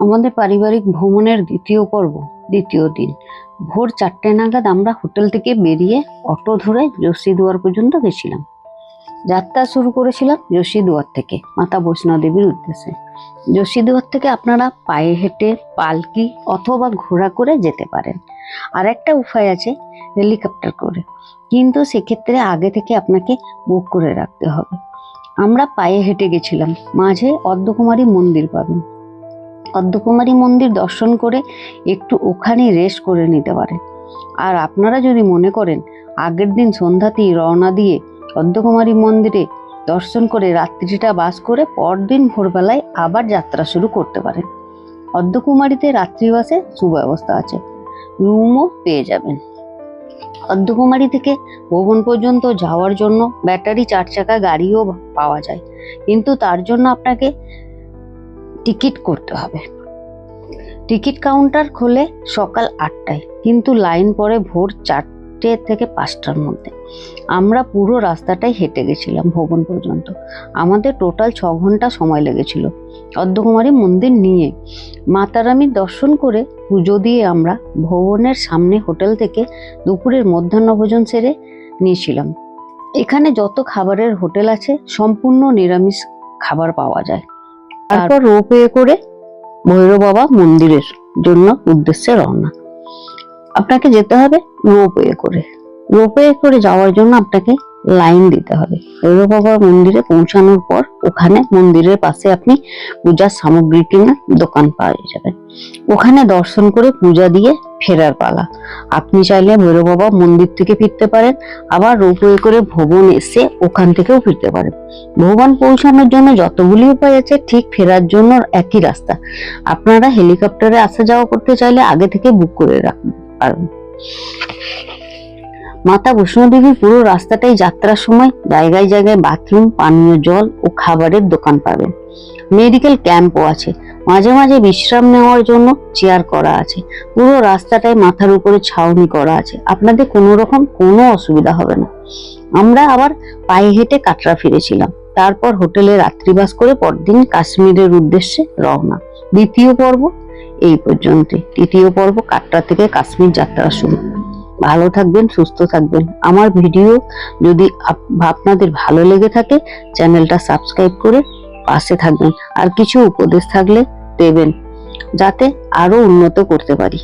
আমাদের পারিবারিক ভ্রমণের দ্বিতীয় পর্ব, দ্বিতীয় দিন। ভোর চারটে নাগাদ আমরা হোটেল থেকে বেরিয়ে অটো ধরে যোশীদুয়ার পর্যন্ত গেছিলাম। যাত্রা শুরু করেছিলাম যোশীদুয়ার থেকে, মাতা বৈষ্ণোদেবীর উদ্দেশ্যে। যোশীদুয়ার থেকে আপনারা পায়ে হেঁটে, পালকি অথবা ঘোড়া করে যেতে পারেন। আর একটা উপায় আছে হেলিকপ্টার করে। কিন্তু সেক্ষেত্রে আগে থেকে আপনাকে বুক করে রাখতে হবে। আমরা পায়ে হেঁটে গেছিলাম। মাঝে অর্ধকুমারী মন্দির পাবেন। অর্ধকুমারী মন্দির দর্শন করে একটু ওখানে রেস্ট করে নিতে পারেন আর আপনারা যদি মনে করেন, আগের দিন সন্ধ্যাতেই রওনা দিয়ে অর্ধকুমারী মন্দিরে দর্শন করে রাত্রিটা বাস করে পরদিন ভোরবেলায় আবার যাত্রা শুরু করতে পারেন। অর্ধকুমারীতে রাত্রিবাসে সুব্যবস্থা আছে। রুমও পেয়ে যাবেন। অর্ধকুমারী থেকে ভবন পর্যন্ত যাওয়ার জন্য ব্যাটারি চার চাকা গাড়িও পাওয়া যায়। কিন্তু তার জন্য আপনাকে টিকিট করতে হবে। টিকিট কাউন্টার খোলে সকাল আটটায়, কিন্তু লাইন পরে ভোর চারটে। থেকে পাঁচটার মধ্যে। আমরা পুরো রাস্তাটাই হেঁটে গেছিলাম ভবন পর্যন্ত। আমাদের টোটাল ছ ঘণ্টা সময় লেগেছিল। অর্ধকুমারী মন্দির নিয়ে মাতারামির দর্শন করে পুজো দিয়ে আমরা ভবনের সামনে হোটেল থেকে দুপুরের মধ্যাহ্ন ভোজন সেরে নিয়েছিলাম। এখানে যত খাবারের হোটেল আছে, সম্পূর্ণ নিরামিষ খাবার পাওয়া যায়। তারপর রোপওয়ে করে ভৈরব বাবা মন্দিরের জন্য উদ্দেশ্যে রওনা। আপনাকে যেতে হবে রোপওয়ে করে। রোপওয়ে করে যাওয়ার জন্য আপনাকে লাইন দিতে হবে। ভৈরব বাবার মন্দিরে পৌঁছানোর পর ওখানে মন্দিরের পাশে আপনি পূজার সামগ্রী কেনার দোকান পাওয়া যাবেন ওখানে দর্শন করে পূজা দিয়ে ফেরার পালা। আপনি চাইলে ভৈরব বাবা মন্দির থেকে ফিরতে পারেন, আবার রোপওয়ে করে ভবন এসে ওখান থেকেও ফিরতে পারেন। ভবন পৌঁছানোর জন্য যতগুলি উপায় আছে, ঠিক ফেরার জন্য একই রাস্তা। আপনারা হেলিকপ্টারে আসা যাওয়া করতে চাইলে আগে থেকে বুক করে রাখতে পারবেন মাতা বৈষ্ণোদেবীর পুরো রাস্তাটাই যাত্রার সময় জায়গায় জায়গায় বাথরুম পানীয় জল ও খাবারের দোকান পাবেন। মেডিকেল ক্যাম্পও আছে। মাঝে মাঝে বিশ্রাম নেওয়ার জন্য চেয়ার করা আছে। পুরো রাস্তাটায় মাথার উপরে ছাউনি করা আছে। আপনাদের কোনো রকম কোনো অসুবিধা হবে না। আমরা আবার পায়ে হেঁটে কাটরা ফিরেছিলাম। তারপর হোটেলে রাত্রিবাস করে পরদিন কাশ্মীরের উদ্দেশ্যে রওনা। দ্বিতীয় পর্ব এই পর্যন্ত তৃতীয় পর্ব কাটরা থেকে কাশ্মীর যাত্রা শুরু। ভালো থাকবেন, সুস্থ থাকবেন। আমার ভিডিও যদি আপ- আপনাদের ভালো লেগে থাকে, চ্যানেলটা সাবস্ক্রাইব করে পাশে থাকবেন। আর কিছু উপদেশ থাকলে দেবেন, যাতে আরও উন্নত করতে পারি।